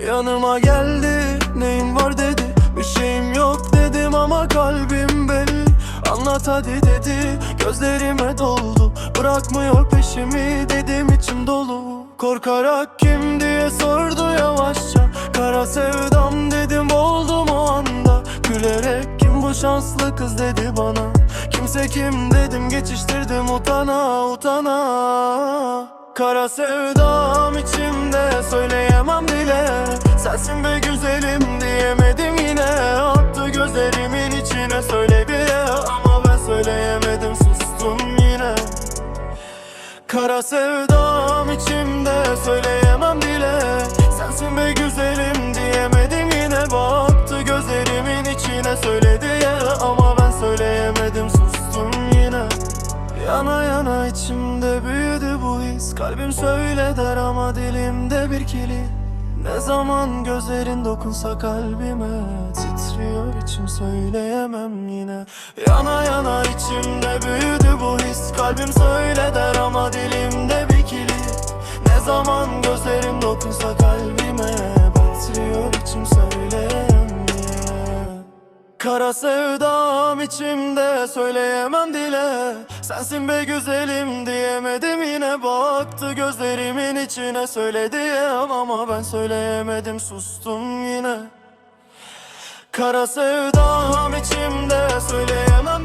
Yanıma geldi neyin var dedi. Bir şeyim yok dedim ama kalbim belli. Anlat hadi dedi gözlerime doldu. Bırakmıyor peşimi dedim içim dolu. Korkarak kim diye sordu yavaşça. Kara sevdam dedim oldum o anda. Gülerek kim bu şanslı kız dedi bana. Kimse kim dedim geçiştirdim utana utana. Kara sevdam içimde dile Sensin be güzelim diyemedim yine. Attı gözlerimin içine söyledi ya Ama ben söyleyemedim sustum yine. Kara sevdam içimde söyleyemem dile Sensin be güzelim diyemedim yine. Baktı gözlerimin içine söyledi ya Ama ben söyleyemedim sustum yine. Yana yana içimde büyüdü bu his. Kalbim söyle der ama dilimde bir kilit Ne zaman gözlerin dokunsa kalbime Titriyor içim söyleyemem yine. Yana yana içimde büyüdü bu his Kalbim söyle der ama dilimde bir kilit. Ne zaman gözlerim dokunsa kalbime Titriyor içim söyleyemem yine. Kara sevdam içimde söyleyemem dile Sensin be güzelim diyemedim yine Baktı gözlerimin içine. Söyledi ya Ama ben söyleyemedim sustum yine. Kara sevdam içimde söyleyemem